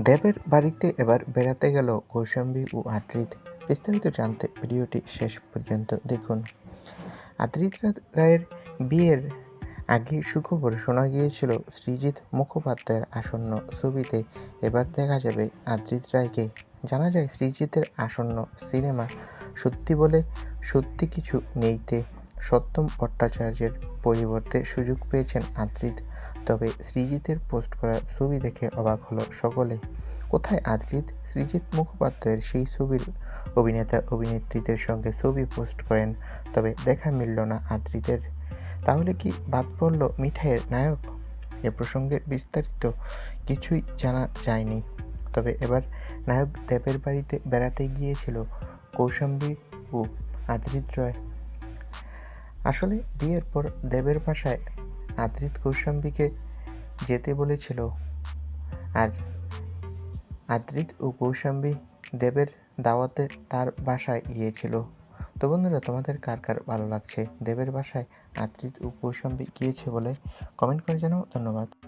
দেবের বাড়িতে এবার বেড়াতে গেল কৌশাম্বী ও আদ্রিত। বিস্তারিত জানতে ভিডিওটি শেষ পর্যন্ত দেখুন। আদ্রিত রায়ের বিয়ের আগে সুখবর শোনা গিয়েছিল শ্রীজিৎ মুখোপাধ্যায়ের আসন্ন ছবিতে। এবার দেখা যাবে আদ্রিত রায়কে। জানা যায় সৃজিতের আসন্ন সিনেমা সত্যি বলে সত্যি কিছু নেইতে সত্যম ভট্টাচার্যের পরিবর্তে সুযোগ পেয়েছেন আদ্রিত। তবে সৃজিতের পোস্ট করা ছবি দেখে অবাক হলো সকলে। কোথায় আদ্রিত? সৃজিত মুখোপাধ্যায়ের সেই ছবির অভিনেতা অভিনেত্রীদের সঙ্গে ছবি পোস্ট করেন, তবে দেখা মিলল না আদ্রিতের। তাহলে কি বাদ পড়ল মিঠাইয়ের নায়ক? এ প্রসঙ্গে বিস্তারিত কিছুই জানা যায়নি। তবে এবার নায়ক দেবের বাড়িতে বেড়াতে গিয়েছিল কৌশাম্বী ও আদ্রিত রয়। আসলে বিয়ের পর দেবের বাসায় আদ্রিত কৌশাম্বীকে যেতে বলেছিল। আর আদ্রিত ও কৌশাম্বী দেবের দাওয়াতে তার বাসায় গিয়েছিল। তো বন্ধুরা, তোমাদের কার কার ভালো লাগছে? দেবের বাসায় আদ্রিত ও কৌশাম্বী গিয়েছে বলে কমেন্ট করে জানাও। ধন্যবাদ।